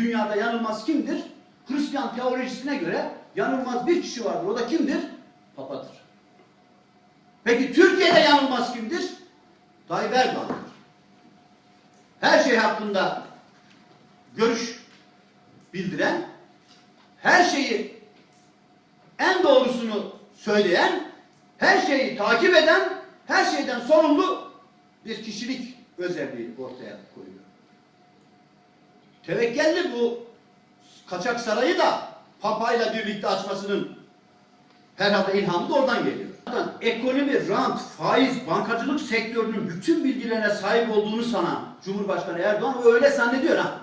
dünyada yanılmaz kimdir? Hristiyan teolojisine göre yanılmaz bir kişi vardır. O da kimdir? Papadır. Peki Türkiye'de yanılmaz kimdir? Tayyip Erdoğan'dır. Her şey hakkında görüş bildiren, her şeyi en doğrusunu söyleyen, her şeyi takip eden, her şeyden sorumlu bir kişilik özelliği ortaya koyuyor. Tevekkelli bu kaçak sarayı da papayla birlikte açmasının herhalde ilhamı da oradan geliyor. Zaten Ekonomi, rant, faiz, bankacılık sektörünün bütün bilgilerine sahip olduğunu sanan Cumhurbaşkanı Erdoğan o öyle zannediyor ha.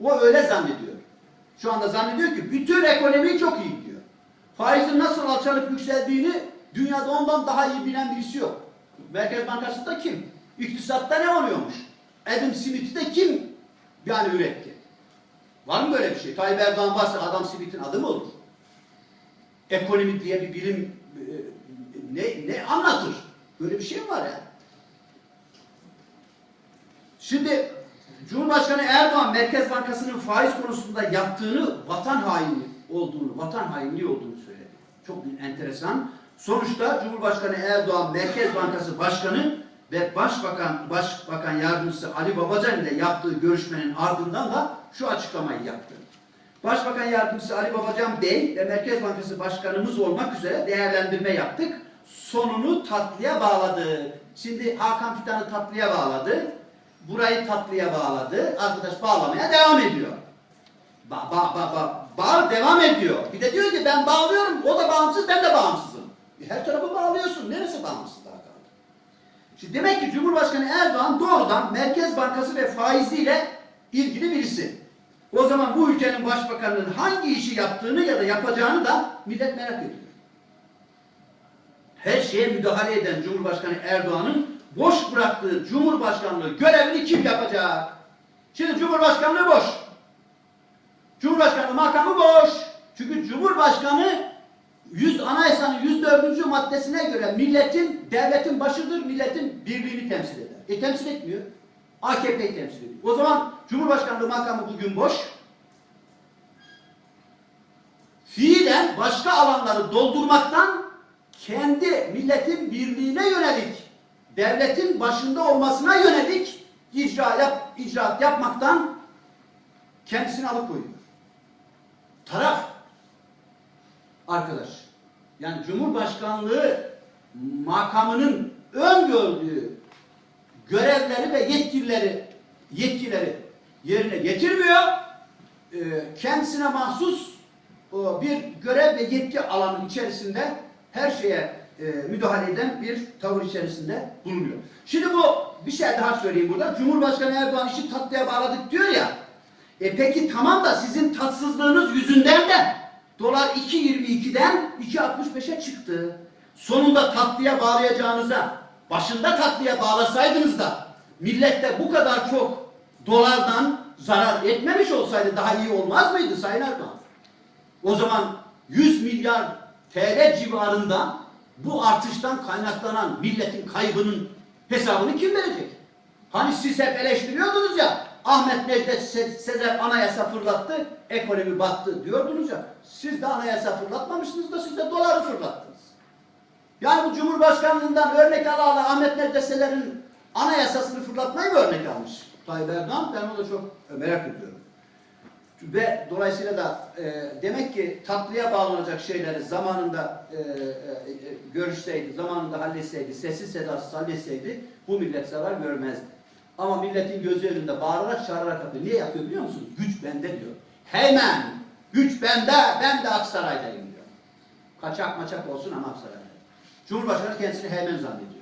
O öyle zannediyor. Şu anda zannediyor ki bütün ekonomi çok iyi gidiyor. Faizin nasıl alçalıp yükseldiğini dünyada ondan daha iyi bilen birisi yok. Merkez Bankası'nda kim? İktisatta ne oluyormuş? Adam Smith'i de kim yani üretti? Var mı böyle bir şey? Tayyip Erdoğan varsa Adam Smith'in adı mı olur? Ekonomi diye bir bilim e, ne, ne anlatır? Böyle bir şey mi var ya? Şimdi Cumhurbaşkanı Erdoğan Merkez Bankası'nın faiz konusunda yaptığını vatan haini olduğunu, vatan hainliği olduğunu söyledi. Çok enteresan. Sonuçta Cumhurbaşkanı Erdoğan Merkez Bankası Başkanı ve Başbakan Başbakan Yardımcısı Ali Babacan ile yaptığı görüşmenin ardından da şu açıklamayı yaptı. Başbakan Yardımcısı Ali Babacan Bey ve Merkez Bankası Başkanımız olmak üzere değerlendirme yaptık. Sonunu tatlıya bağladık. Şimdi Hakan Fidan'ı tatlıya bağladı. Burayı tatlıya bağladı. Arkadaş bağlamaya devam ediyor. Ba ba ba ba bağ devam ediyor. Bir de diyor ki ben bağlıyorum. O da bağımsız, ben de bağımsızım. E, Her tarafı bağlıyorsun. Neresi bağımsız? Şimdi demek ki Cumhurbaşkanı Erdoğan doğrudan Merkez Bankası ve faiziyle ilgili birisi. O zaman bu ülkenin başbakanının hangi işi yaptığını ya da yapacağını da millet merak ediyor. Her şeye müdahale eden Cumhurbaşkanı Erdoğan'ın boş bıraktığı Cumhurbaşkanlığı görevini kim yapacak? Şimdi Cumhurbaşkanlığı boş. Cumhurbaşkanlığı makamı boş. Çünkü Cumhurbaşkanı 100 Anayasanın 104. maddesine göre milletin, devletin başıdır, milletin birliğini temsil eder. E temsil etmiyor. AKP'yi temsil ediyor. O zaman Cumhurbaşkanlığı makamı bugün boş. Fiilen başka alanları doldurmaktan kendi milletin birliğine yönelik, devletin başında olmasına yönelik icra yap, icraat yapmaktan kendisini alıkoyuyor. Taraf arkadaş. Yani Cumhurbaşkanlığı makamının öngördüğü görevleri ve yetkileri yetkileri yerine getirmiyor. Ee, kendisine mahsus o bir görev ve yetki alanı içerisinde her şeye e, müdahale eden bir tavır içerisinde bulunuyor. Şimdi bu bir şey daha söyleyeyim burada. Cumhurbaşkanı Erdoğan işi tatlıya bağladık diyor ya. E peki tamam da sizin tatsızlığınız yüzünden de dolar 2.22'den 2.65'e çıktı. Sonunda tatlıya bağlayacağınıza başında tatlıya bağlasaydınız da millet de bu kadar çok dolardan zarar etmemiş olsaydı daha iyi olmaz mıydı Sayın Erdoğan? O zaman 100 milyar TL civarında bu artıştan kaynaklanan milletin kaybının hesabını kim verecek? Hani siz hep eleştiriyordunuz ya Ahmet Necdet Se- Sezer anayasa fırlattı, ekonomi battı diyordunuz ya. Siz de anayasa fırlatmamışsınız da siz de doları fırlattınız. Yani bu Cumhurbaşkanlığından örnek ala ala Ahmet Necdet Sezer'in anayasasını fırlatmayı mı örnek almış? Tayyip Erdoğan ben onu da çok merak ediyorum. Ve dolayısıyla da e, demek ki tatlıya bağlanacak şeyleri zamanında e, e, e, görüşseydi, zamanında halletseydi, sessiz sedasız halletseydi bu millet zarar görmezdi. Ama milletin gözü önünde bağırarak çağırarak yapıyor. Niye yapıyor biliyor musunuz? Güç bende diyor. Hemen güç bende, ben de Aksaray'dayım diyor. Kaçak maçak olsun ama Aksaray'dayım. Cumhurbaşkanı kendisini hemen zannediyor.